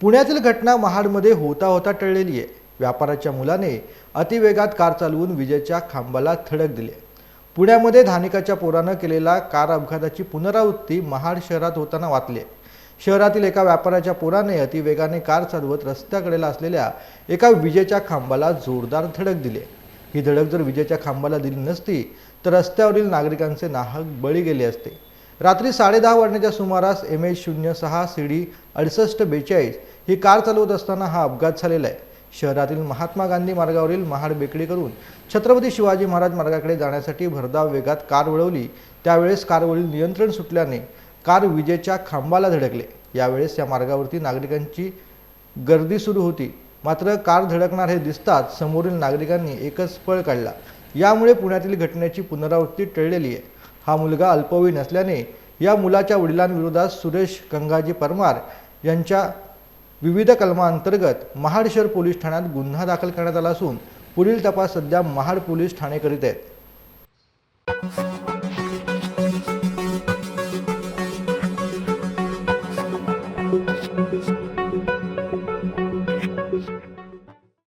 पुण्यातील घटना महाडमध्ये होता होता टळलेली आहे. व्यापाराच्या मुलाने अतिवेगात कार चालवून विजेच्या खांबाला धडक दिली. पुण्यामध्ये धानिकाच्या पोरानं केलेला कार अपघाताची पुनरावृत्ती महाड शहरात होताना वाचली आहे. शहरातील एका व्यापाराच्या पोराने अतिवेगाने कार चालवत रस्त्याकडेला असलेल्या एका विजेच्या खांबाला जोरदार धडक दिली. ही धडक जर विजेच्या खांबाला दिली नसती तर रस्त्यावरील नागरिकांचे नाहक बळी गेले असते. रात्री साडेदहा वाजण्याच्या सुमारास एम एच शून्य सहा सी डी अडुसष्ट बेचाळीस ही कार चालवत असताना हा अपघात झालेला आहे. शहरातील महात्मा गांधी मार्गावरील महाड बेकडी करून छत्रपती शिवाजी महाराज मार्गाकडे जाण्यासाठी भरधाव वेगात कार वळवली. त्यावेळेस कारवरील नियंत्रण सुटल्याने कार विजेच्या खांबाला धडकले. यावेळेस या मार्गावरती नागरिकांची गर्दी सुरू होती. मात्र कार धडकणार हे दिसताच समोरील नागरिकांनी एकच पळ काढला. यामुळे पुण्यातील घटनेची पुनरावृत्ती टळलेली आहे. हा मुलगा अल्पवयीन असल्याने या मुलाच्या वडिलांविरोधात सुरेश गंगाजी परमार यांच्या विविध कलमांतर्गत महाड शहर पोलीस ठाण्यात गुन्हा दाखल करण्यात आला असून पुढील तपास सध्या महाड पोलीस ठाणे करीत आहेत